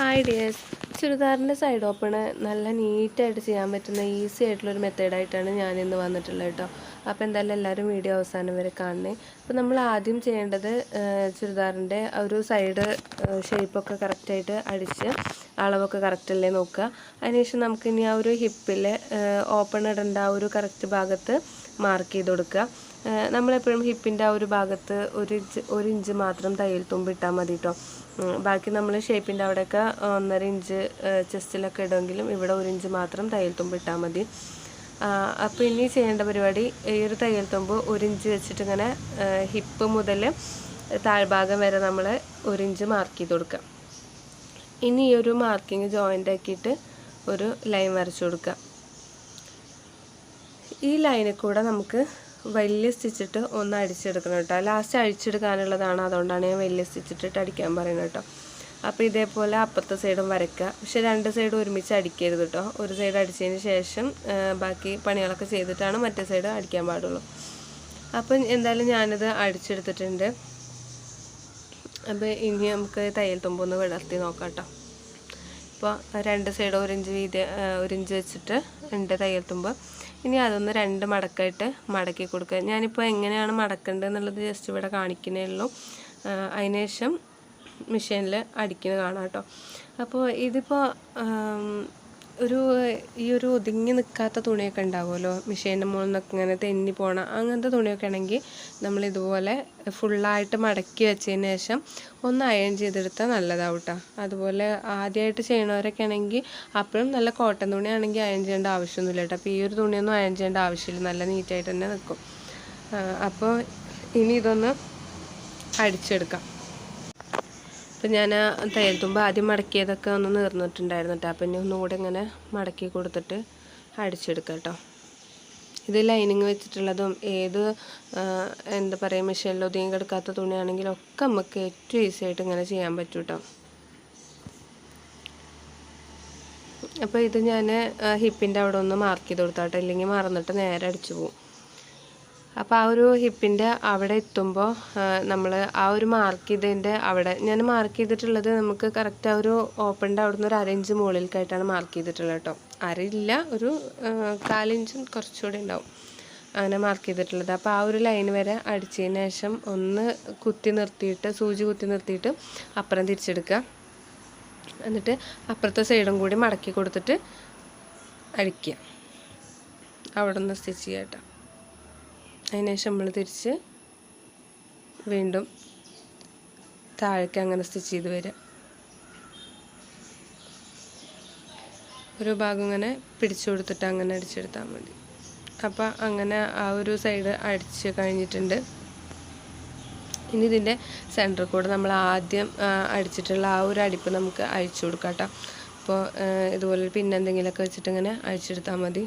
Hi dears ചുരിദാറിന്റെ side open നല്ല നീറ്റായിട്ട് ചെയ്യാൻ പറ്റുന്ന ഈസി ആയിട്ടുള്ളൊരു മെത്തേഡായിട്ടാണ് ഞാനിന്ന് വന്നിട്ടുള്ളത് കേട്ടോ. അപ്പോൾ എന്തായാലും എല്ലാവരും വീഡിയോ അവസാനം വരെ കാണണേ. അപ്പോൾ നമ്മൾ ആദ്യം ചെയ്യേണ്ടത് ചുരിദാറിന്റെ ഒരു സൈഡ് ഷേപ്പൊക്കെ കറക്റ്റായിട്ട് അടിച്ച് അളവൊക്കെ കറക്റ്റ് അല്ലേ നോക്കുക. അതിനുശേഷം നമുക്കിനി ആ ഒരു ഹിപ്പിൽ ഓപ്പൺ ഇടേണ്ട ആ ഒരു കറക്റ്റ് ഭാഗത്ത് മാർക്ക് ചെയ്ത് കൊടുക്കുക. നമ്മളെപ്പോഴും ഹിപ്പിന്റെ ആ ഒരു ഭാഗത്ത് ഒരു ഇഞ്ച് ഒരു ഇഞ്ച് മാത്രം തയ്യൽ തുമ്പ് ഇട്ടാൽ മതി കേട്ടോ ബാക്കി നമ്മൾ ഷേപ്പിന്റെ അവിടെയൊക്കെ ഒന്നര ഇഞ്ച് ചെസ്റ്റിലൊക്കെ ഇടുമെങ്കിലും ഇവിടെ ഒരു ഇഞ്ച് മാത്രം തയ്യൽ തുമ്പ് ഇട്ടാൽ മതി. അപ്പോൾ ഇനി ചെയ്യേണ്ട പരിപാടി ഈ ഒരു തയ്യൽ തുമ്പ് ഒരു ഇഞ്ച് വെച്ചിട്ട് ഇങ്ങനെ ഹിപ്പ് മുതൽ താഴ്ഭാഗം വരെ നമ്മൾ ഒരു ഇഞ്ച് മാർക്ക് ചെയ്ത് കൊടുക്കുക ഇനി ഈ ഒരു മാർക്കിങ് ജോയിന്റ് ആക്കിയിട്ട് ഒരു ലൈൻ വരച്ചു കൊടുക്കുക ഈ ലൈനിൽ കൂടെ നമുക്ക് വലിയ സ്റ്റിച്ചിട്ട് ഒന്ന് അടിച്ചെടുക്കണം കേട്ടോ. ലാസ്റ്റ് അഴിച്ചെടുക്കാനുള്ളതാണ്. അതുകൊണ്ടാണ് ഞാൻ വലിയ സ്റ്റിച്ചിട്ടിട്ട് അടിക്കാൻ പറയുന്നത് കേട്ടോ. അപ്പോൾ ഇതേപോലെ അപ്പുറത്തെ സൈഡും വരയ്ക്കുക. പക്ഷേ രണ്ട് സൈഡും ഒരുമിച്ച് അടിക്കരുത് കേട്ടോ. ഒരു സൈഡ് അടിച്ചതിന് ശേഷം ബാക്കി പണികളൊക്കെ ചെയ്തിട്ടാണ് മറ്റേ സൈഡ് അടിക്കാൻ പാടുള്ളൂ. അപ്പം എന്തായാലും ഞാനിത് അടിച്ചെടുത്തിട്ടുണ്ട്. അപ്പോൾ ഇനി നമുക്ക് തയ്യൽ തുമ്പൊന്ന് വിടർത്തി നോക്കാം കേട്ടോ. ഇപ്പോൾ രണ്ട് സൈഡ് ഒരു ഇഞ്ച് വീതി ഒരു ഇഞ്ച് വെച്ചിട്ട് രണ്ട് തയ്യൽ തുമ്പ് ഇനി അതൊന്ന് രണ്ട് മടക്കായിട്ട് മടക്കി കൊടുക്കുക. ഞാനിപ്പോൾ എങ്ങനെയാണ് മടക്കേണ്ടത് എന്നുള്ളത് ജസ്റ്റ് ഇവിടെ കാണിക്കുന്നേ ഉള്ളൂ. അതിനുശേഷം മെഷീനിൽ അടിക്കുന്നത് കാണാം കേട്ടോ. അപ്പോൾ ഇതിപ്പോൾ ഒരു ഈ ഒരു ഒതുങ്ങി നിൽക്കാത്ത തുണിയൊക്കെ ഉണ്ടാവുമല്ലോ. മിഷീന്റെ മുകളിൽ നിന്നൊക്കെ ഇങ്ങനെ തെന്നി പോകണം അങ്ങനത്തെ തുണിയൊക്കെ ആണെങ്കിൽ നമ്മൾ ഇതുപോലെ ഫുള്ളായിട്ട് മടക്കി വെച്ചതിന് ശേഷം ഒന്ന് അയൺ ചെയ്തെടുത്താൽ നല്ലതാവും കേട്ടോ അതുപോലെ ആദ്യമായിട്ട് ചെയ്യണവരൊക്കെ ആണെങ്കിൽ അപ്പോഴും നല്ല കോട്ടൺ തുണിയാണെങ്കിൽ അയൺ ചെയ്യേണ്ട ആവശ്യമൊന്നുമില്ല കേട്ടോ. അപ്പോൾ ഈ ഒരു തുണിയൊന്നും അയൺ ചെയ്യേണ്ട ആവശ്യമില്ല. നല്ല നീറ്റായിട്ട് തന്നെ നിൽക്കും അപ്പോൾ ഇനി ഇതൊന്ന് അടിച്ചെടുക്കാം. അപ്പം ഞാൻ തയ്യൽ തുമ്പ് ആദ്യം മടക്കിയതൊക്കെ ഒന്ന് നീർന്നിട്ടുണ്ടായിരുന്നു കേട്ടോ അപ്പം ഇനി ഒന്നുകൂടെ ഇങ്ങനെ മടക്കി കൊടുത്തിട്ട് അടിച്ചെടുക്കാം കേട്ടോ ഇത് ലൈനിങ് വെച്ചിട്ടുള്ളതും ഏത് എന്താ പറയുക മെഷീനിൽ ഒതുങ്ങി കിടക്കാത്ത തുണിയാണെങ്കിലും ഒക്കെ നമുക്ക് ഏറ്റവും ഈസി ആയിട്ട് ഇങ്ങനെ ചെയ്യാൻ പറ്റും കേട്ടോ അപ്പോൾ ഇത് ഞാൻ ഹിപ്പിന്റെ അവിടെ ഒന്ന് മാർക്ക് ചെയ്ത് കൊടുത്താട്ടോ ഇല്ലെങ്കിൽ മറന്നിട്ട് നേരെ അടിച്ചു പോകും അപ്പോൾ ആ ഒരു ഹിപ്പിന്റെ അവിടെ എത്തുമ്പോൾ നമ്മൾ ആ ഒരു മാർക്ക് ചെയ്തതിന്റെ അവിടെ ഞാൻ മാർക്ക് ചെയ്തിട്ടുള്ളത് നമുക്ക് കറക്റ്റ് ആ ഒരു ഓപ്പണിന്റെ അവിടെ നിന്ന് ഒരു അരയിഞ്ച് മുകളിലേക്കായിട്ടാണ് മാർക്ക് ചെയ്തിട്ടുള്ളത് കേട്ടോ. അരയില്ല ഒരു കാലിഞ്ചും കുറച്ചുകൂടി ഉണ്ടാവും അങ്ങനെ മാർക്ക് ചെയ്തിട്ടുള്ളത്. അപ്പോൾ ആ ഒരു ലൈൻ വരെ അടിച്ചതിന് ശേഷം ഒന്ന് കുത്തി നിർത്തിയിട്ട് സൂചി കുത്തി നിർത്തിയിട്ട് അപ്പുറം തിരിച്ചെടുക്കുക. എന്നിട്ട് അപ്പുറത്തെ സൈഡും കൂടി മടക്കി കൊടുത്തിട്ട് അടിക്കുക. അവിടെ നിന്ന് സ്റ്റിച്ച് ചെയ്യാം കേട്ടോ. അതിനുശേഷം നമ്മൾ തിരിച്ച് വീണ്ടും താഴേക്ക് അങ്ങനെ സ്റ്റിച്ച് ചെയ്ത് വരിക ഒരു ഭാഗം ഇങ്ങനെ പിടിച്ചു കൊടുത്തിട്ട് അങ്ങനെ അടിച്ചെടുത്താൽ മതി. അപ്പോൾ അങ്ങനെ ആ ഒരു സൈഡ് അടിച്ച് കഴിഞ്ഞിട്ടുണ്ട്. ഇനി ഇതിന്റെ സെന്റർ കൂടെ നമ്മൾ ആദ്യം അടിച്ചിട്ടുള്ള ആ ഒരു അടിപ്പ് നമുക്ക് അഴിച്ചു കൊടുക്കാം കേട്ടോ. അപ്പോൾ ഇതുപോലെ പിന്നെ എന്തെങ്കിലുമൊക്കെ വെച്ചിട്ട് ഇങ്ങനെ അഴിച്ചെടുത്താൽ മതി.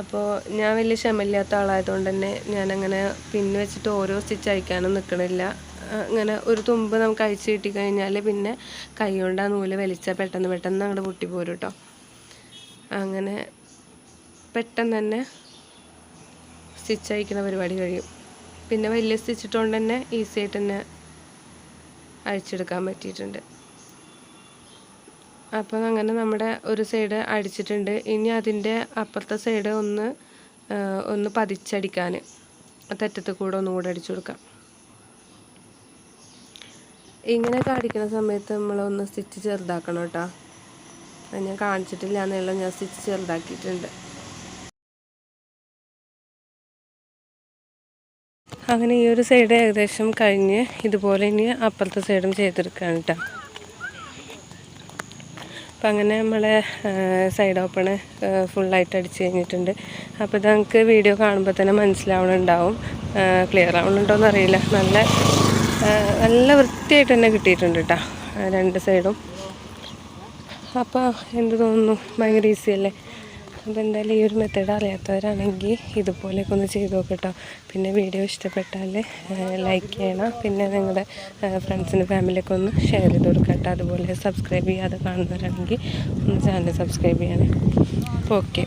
അപ്പോൾ ഞാൻ വലിയ ക്ഷമയില്ലാത്ത ആളായതുകൊണ്ട് തന്നെ ഞാനങ്ങനെ പിന്നെ വെച്ചിട്ട് ഓരോ സ്റ്റിച്ച് അഴിക്കാനും നിൽക്കണില്ല അങ്ങനെ ഒരു തുമ്പ് നമുക്ക് അഴിച്ച് കിട്ടിക്കഴിഞ്ഞാൽ പിന്നെ കൈ കൊണ്ട് ആ നൂൽ വലിച്ചാൽ പെട്ടെന്ന് പെട്ടെന്ന് അങ്ങോട്ട് പൊട്ടിപ്പോരും കേട്ടോ അങ്ങനെ പെട്ടെന്ന് തന്നെ സ്റ്റിച്ച് അഴിക്കുന്ന പരിപാടി കഴിയും. പിന്നെ വലിയ സ്റ്റിച്ചിട്ടുകൊണ്ട് തന്നെ ഈസി ആയിട്ട് തന്നെ അഴിച്ചെടുക്കാൻ പറ്റിയിട്ടുണ്ട്. അപ്പോൾ അങ്ങനെ നമ്മുടെ ഒരു സൈഡ് അടിച്ചിട്ടുണ്ട്. ഇനി അതിന്റെ അപ്പുറത്തെ സൈഡ് ഒന്ന് ഒന്ന് പതിച്ചടിക്കാൻ. തെറ്റത്ത് കൂടെ ഒന്നും കൂടെ അടിച്ചു കൊടുക്കാം. ഇങ്ങനെയൊക്കെ അടിക്കുന്ന സമയത്ത് നമ്മളൊന്ന് സ്റ്റിച്ച് ചെറുതാക്കണം കേട്ടോ. ഞാൻ കാണിച്ചിട്ടില്ല എന്നുള്ള ഞാൻ സ്റ്റിച്ച് ചെറുതാക്കിയിട്ടുണ്ട്. അങ്ങനെ ഈ ഒരു സൈഡ് ഏകദേശം കഴിഞ്ഞ് ഇതുപോലെ ഇനി അപ്പുറത്തെ സൈഡും ചെയ്തെടുക്കുകയാണ് കേട്ടോ. അപ്പം അങ്ങനെ നമ്മളെ സൈഡ് ഓപ്പണ് ഫുള്ളായിട്ട് അടിച്ച് കഴിഞ്ഞിട്ടുണ്ട്. അപ്പോൾ ഇത് നമുക്ക് വീഡിയോ കാണുമ്പോൾ തന്നെ മനസ്സിലാവണുണ്ടാവും. ക്ലിയർ ആവണുണ്ടോയെന്ന് അറിയില്ല. നല്ല നല്ല വൃത്തിയായിട്ട് തന്നെ കിട്ടിയിട്ടുണ്ട് കേട്ടോ രണ്ട് സൈഡും അപ്പോൾ എന്ത് തോന്നുന്നു? ഭയങ്കര ഈസി അല്ലേ? അപ്പോൾ എന്തായാലും ഈ ഒരു മെത്തേഡ് അറിയാത്തവരാണെങ്കിൽ ഇതുപോലെയൊക്കെ ഒന്ന് ചെയ്ത് നോക്കട്ടോ. പിന്നെ വീഡിയോ ഇഷ്ടപ്പെട്ടാൽ ലൈക്ക് ചെയ്യണം. പിന്നെ നിങ്ങളുടെ ഫ്രണ്ട്സിനും ഫാമിലിയൊക്കെ ഒന്ന് ഷെയർ ചെയ്ത് കൊടുക്കട്ടോ. അതുപോലെ സബ്സ്ക്രൈബ് ചെയ്യാതെ കാണുന്നവരാണെങ്കിൽ ഒന്ന് ചാനൽ സബ്സ്ക്രൈബ് ചെയ്യണേ. അപ്പോൾ ഓക്കെ